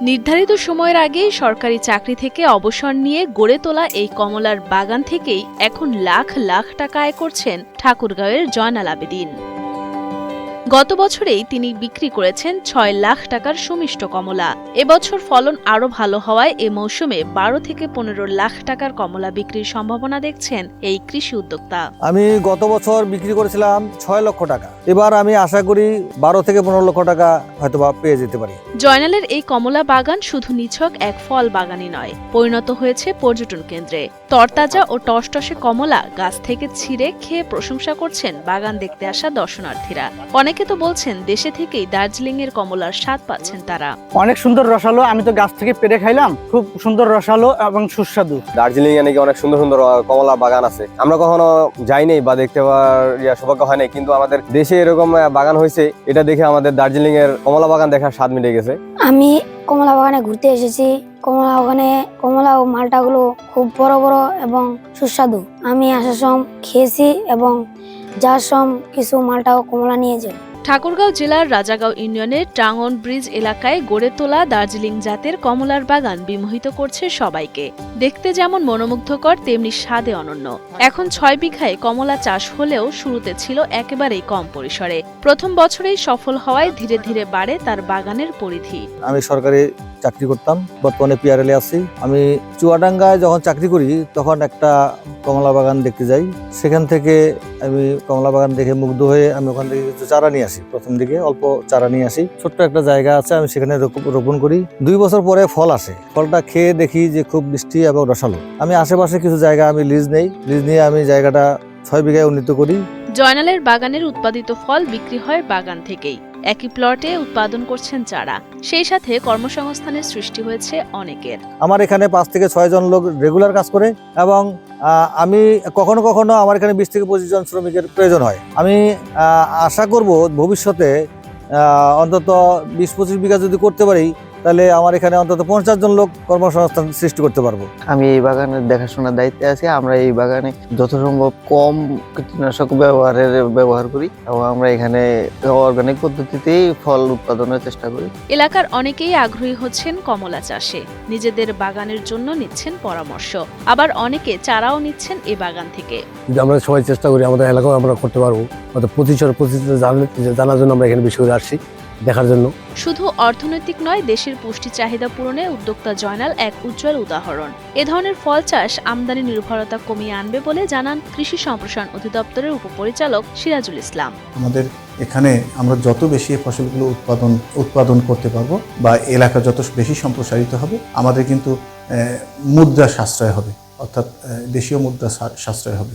নির্ধারিত সময়ের আগে সরকারি চাকরি থেকে অবসর নিয়ে গড়ে তোলা এই কমলার বাগান থেকেই এখন লাখ লাখ টাকা আয় করছেন ঠাকুরগাঁওয়ের জয়নাল আবেদিন। গত বছরেই তিনি বিক্রি করেছেন ছয় লাখ টাকার সুমিষ্ট কমলা। এবছর ফলন আরও ভালো হওয়ায় এ মৌসুমে বারো থেকে পনেরো লাখ টাকার কমলা বিক্রির সম্ভাবনা দেখছেন এই কৃষি উদ্যোক্তা। আমি গত বছর বিক্রি করেছিলাম ছয় লক্ষ টাকা। এবার আমি আশা করি বারো থেকে পনেরো লক্ষ টাকা হয়তো পেয়ে যেতে পারি। জয়নালের এই কমলা বাগান শুধু নিছক এক ফল বাগানই নয় পরিণত হয়েছে পর্যটন কেন্দ্রে। তরতাজা ও টসটসে কমলা গাছ থেকে ছিঁড়ে খেয়ে প্রশংসা করছেন বাগান দেখতে আসা দর্শনার্থীরা। অনেকে তো বলছেন দেশে থেকেই দার্জিলিং এর কমলার স্বাদ পাচ্ছেন তারা। অনেক সুন্দর রসালো আমি তো গাছ থেকে পেরে খাইলাম খুব সুন্দর রসালো এবং সুস্বাদু। দার্জিলিং এ নাকি অনেক সুন্দর সুন্দর কমলা বাগান আছে। আমরা কখনো যাইনি বা দেখতে পাওয়ার সৌভাগ্য হয় নাই কিন্তু আমাদের দেশে এরকম বাগান হয়েছে এটা দেখে আমাদের দার্জিলিং এর কমলা বাগান দেখার স্বাদ মিটে গেছে। আমি কমলা বাগানে ঘুরতে এসেছি। কমলা বাগানে কমলা ও মালটাগুলো খুব বড় বড় এবং সুস্বাদু। আমি আসার সময় খেয়েছি এবং যার সম কিছু মালটা ও কমলা নিয়ে যাই ঠাকুরগাঁও জেলার রাজাগাঁও ইউনিয়নের টাঙ্গন ব্রিজ এলাকায় গড়ে তোলা দার্জিলিং জাতের কমলার বাগান বিমোহিত করছে সবাইকে। দেখতে যেমন মনোমুগ্ধকর তেমনি স্বাদে অনন্য। এখন ছয় বিঘায় কমলা চাষ হলেও শুরুতে ছিল একেবারেই কম পরিসরে। প্রথম বছরেই সফল হওয়ায় ধীরে ধীরে বাড়ে তার বাগানের পরিধি। আমি সরকারি চাকরি করতাম, বর্তমানে পিআরএলে আছি। আমি চুয়াডাঙ্গায় যখন চাকরি করি, তখন একটা কমলা বাগান দেখতে যাই। সেখান থেকে আমি কমলা বাগান দেখে মুগ্ধ হয়ে আমি ওখান থেকে কিছু চারা নিয়ে আসি। প্রথম দিকে অল্প চারা নিয়ে আসি। ছোট্ট একটা জায়গা আছে, আমি সেখানে রোপ- রোপণ করি। দুই বছর পরে ফল আসে। ফলটা খেয়ে দেখি যে খুব মিষ্টি এবং রসালো। আমি আশেপাশে কিছু জায়গা, আমি লিজ নেই। লিজ নিয়ে আমি জায়গাটা ছয় বিঘায় উন্নীত করি। জয়নালের বাগানের উৎপাদিত ফল বিক্রি হয় বাগান থেকেই। একই প্লটে উৎপাদন করছেন চারা। সেই সাথে কর্মসংস্থানের সৃষ্টি হয়েছে অনেকের। আমার এখানে পাঁচ থেকে ছয় জন লোক রেগুলার কাজ করে এবং আমি কখনো কখনো আমার এখানে বিশ থেকে পঁচিশ জন শ্রমিকের প্রয়োজন হয়। আমি আশা করব ভবিষ্যতে অন্তত বিশ পঁচিশ বিঘা যদি করতে পারি তাহলে আমার এখানে অন্তত পঞ্চাশ জন লোক কর্মসংস্থান সৃষ্টি করতে পারব। আমি এই বাগানের দেখাশোনার দায়িত্বে আছি আমরা এই বাগানে যত সম্ভব কম কীটনাশক ব্যবহারের ব্যবহার করি এবং আমরা এখানে অর্গানিক পদ্ধতিতেই ফল উৎপাদনের চেষ্টা করি। এলাকার অনেকেই আগ্রহী হচ্ছেন কমলা চাষে নিজেদের বাগানের জন্য নিচ্ছেন পরামর্শ। আবার অনেকে চারাও নিচ্ছেন এ বাগান থেকে। যদি আমরা সবাই চেষ্টা করি আমাদের এলাকাও আমরা করতে পারব। হয়তো প্রতিচর প্রতিচর জানার জন্য আমরা এখানে বেশি করে আসছি। দেখার জন্য। শুধু অর্থনৈতিক নয় দেশের পুষ্টি চাহিদা পূরণে উদ্যোক্তা জয়নাল এক উজ্জ্বল উদাহরণ। এ ধরনের ফল চাষ আমদানি নির্ভরতা কমিয়ে আনবে বলে জানান কৃষি সম্প্রসারণ অধিদপ্তরের উপপরিচালক সিরাজুল ইসলাম। আমাদের এখানে আমরা যত বেশি ফসলগুলো উৎপাদন উৎপাদন করতে পারব বা এলাকা যত বেশি সম্প্রসারিত হবে আমাদের কিন্তু মুদ্রা সাশ্রয় হবে অর্থাৎ দেশীয় মুদ্রা সাশ্রয় হবে।